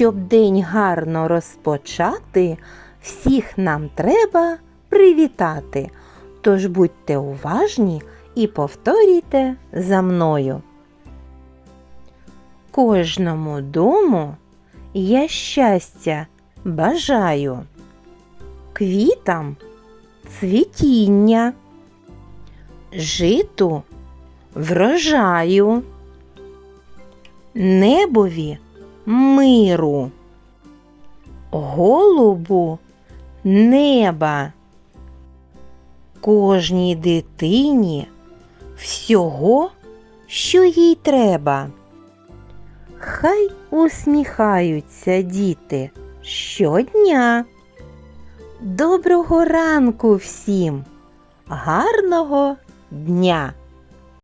Щоб день гарно розпочати, всіх нам треба привітати. Тож будьте уважні і повторюйте за мною. Кожному дому я щастя бажаю, квітам цвітіння, житу врожаю, небові миру, голубу неба, кожній дитині всього, що їй треба. Хай усміхаються діти щодня. Доброго ранку всім, гарного дня!